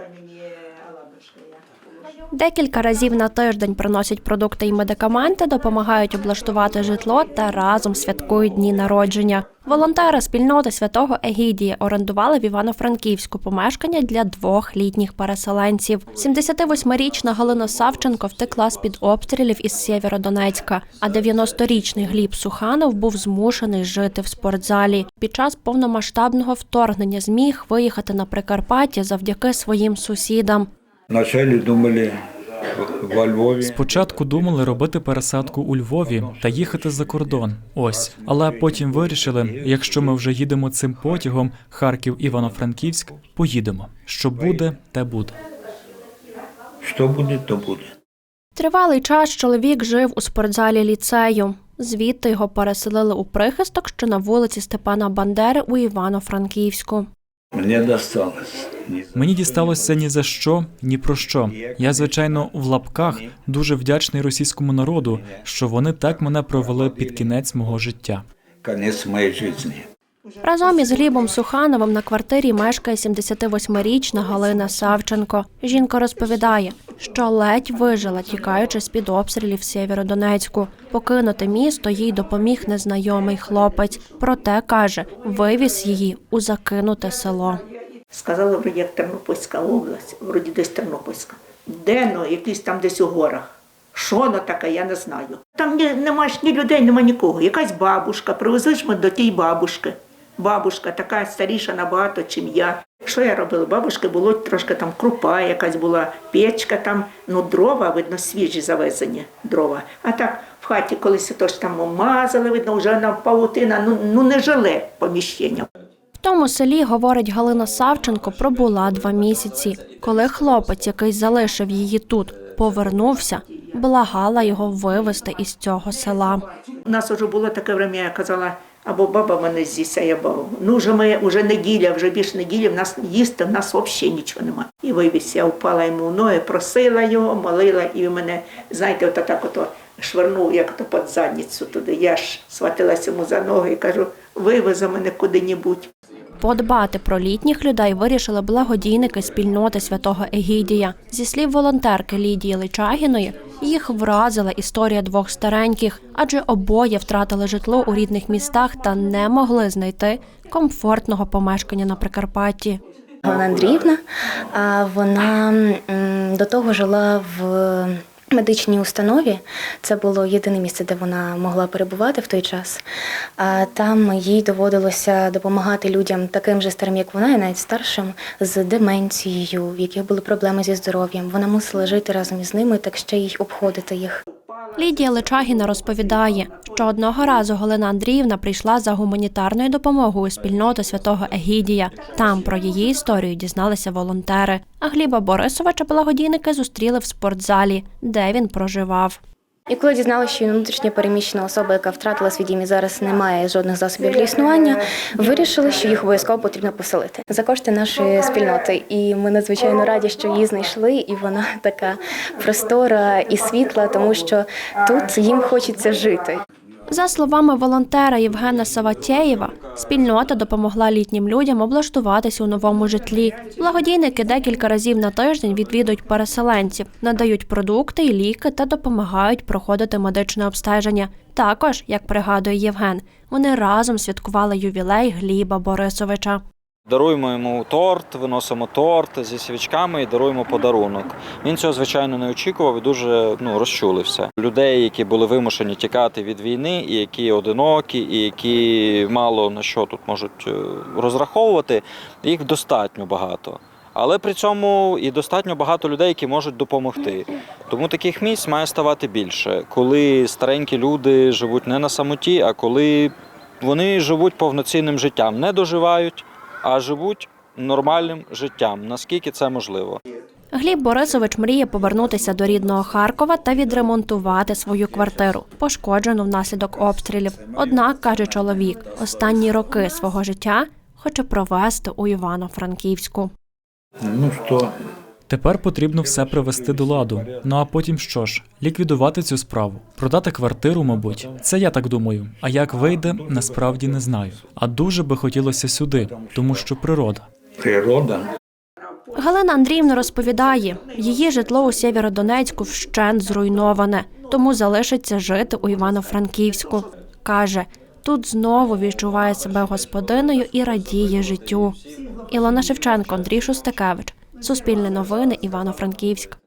i mean yeah Декілька разів на тиждень приносять продукти і медикаменти, допомагають облаштувати житло та разом святкують дні народження. Волонтери спільноти святого Егідія орендували в Івано-Франківську помешкання для двох літніх переселенців. 78-річна Галина Савченко втекла з під обстрілів із Сєвєродонецька, а 90-річний Гліб Суханов був змушений жити в спортзалі. Під час повномасштабного вторгнення зміг виїхати на Прикарпаття завдяки своїм сусідам. Вначале думали в- во Львові. Спочатку думали робити пересадку у Львові та їхати за кордон. Ось, але потім вирішили, якщо ми вже їдемо цим потягом Харків Івано-Франківськ, поїдемо. Що буде, те буде. Що буде, то буде. Тривалий час чоловік жив у спортзалі ліцею. Звідти його переселили у прихисток, що на вулиці Степана Бандери у Івано-Франківську. Мені досталось. Мені дісталося ні за що, ні про що. Я, звичайно, в лапках дуже вдячний російському народу, що вони так мене провели під кінець мого життя. Кінець моєї життя. Разом із Глібом Сухановим на квартирі мешкає 78-річна Галина Савченко. Жінка розповідає, що ледь вижила, тікаючи з під обстрілів Сєвєродонецьку. Покинути місто їй допоміг незнайомий хлопець. Проте каже, вивіз її у закинуте село. Сказали, вроді як Тернопільська область, вроді десь Тернопільська. Де ну, якийсь там десь у горах. Що воно таке, я не знаю. Там ні, нема ж ні людей, нема нікого. Якась бабушка, привезли ж ми до тієї бабушки. Бабушка така старіша набагато, чим я. Що я робила? Бабушки було трошки там крупа, якась була печка там, ну дрова, видно, свіжі завезені дрова. А так в хаті колись то ж там мазали, видно, вже на павутина, ну, ну не жиле поміщення. В тому селі, говорить Галина Савченко, пробула два місяці. Коли хлопець, який залишив її тут, повернувся, благала його вивезти із цього села. У нас вже було таке время, я казала, або баба мене з'їсть, а я бабу. Ну, вже ми, вже неділя, вже більше неділі, в нас їсти, в нас взагалі нічого немає. І вивіз, я впала йому в ноги, просила його, молила, і мене, знаєте, от так ото швирнув, як то під задницю туди. Я ж схватилася йому за ноги і кажу, вивези мене куди-небудь. Подбати про літніх людей вирішили благодійники спільноти святого Егідія. Зі слів волонтерки Лідії Личагіної, їх вразила історія двох стареньких, адже обоє втратили житло у рідних містах та не могли знайти комфортного помешкання на Прикарпатті. Галина Андріївна, вона до того жила в медичній установі. Це було єдине місце, де вона могла перебувати в той час. А там їй доводилося допомагати людям таким же старим, як вона, і навіть старшим, з деменцією, в яких були проблеми зі здоров'ям. Вона мусила жити разом із ними, так ще й обходити їх. Лідія Личагіна розповідає, що одного разу Галина Андріївна прийшла за гуманітарною допомогою у спільноту святого Егідія. Там про її історію дізналися волонтери. А Гліба Борисовича благодійники зустріли в спортзалі, де він проживав. І коли дізналася, що внутрішньо переміщена особа, яка втратила свій зараз не має жодних засобів для існування, вирішили, що їх обов'язково потрібно поселити за кошти нашої спільноти. І ми надзвичайно раді, що її знайшли, і вона така простора і світла, тому що тут їм хочеться жити. За словами волонтера Євгена Саватєєва, спільнота допомогла літнім людям облаштуватися у новому житлі. Благодійники декілька разів на тиждень відвідують переселенців, надають продукти і ліки та допомагають проходити медичне обстеження. Також, як пригадує Євген, вони разом святкували ювілей Гліба Борисовича. Даруємо йому торт, виносимо торт зі свічками і даруємо подарунок. Він цього звичайно не очікував і дуже ну розчулився. Людей, які були вимушені тікати від війни, і які одинокі, і які мало на що тут можуть е, розраховувати, їх достатньо багато. Але при цьому і достатньо багато людей, які можуть допомогти. Тому таких місць має ставати більше, коли старенькі люди живуть не на самоті, а коли вони живуть повноцінним життям, не доживають а живуть нормальним життям, наскільки це можливо. Гліб Борисович мріє повернутися до рідного Харкова та відремонтувати свою квартиру, пошкоджену внаслідок обстрілів. Однак, каже чоловік, останні роки свого життя хоче провести у Івано-Франківську. Ну що, Тепер потрібно все привести до ладу. Ну а потім що ж? Ліквідувати цю справу, продати квартиру, мабуть. Це я так думаю. А як вийде, насправді не знаю. А дуже би хотілося сюди, тому що природа. Природа. Галина Андріївна розповідає, її житло у Сєвєродонецьку вщент зруйноване, тому залишиться жити у Івано-Франківську. Каже, тут знову відчуває себе господиною і радіє життю. Ілона Шевченко, Андрій Шустакевич, Суспільне новини, Івано-Франківськ.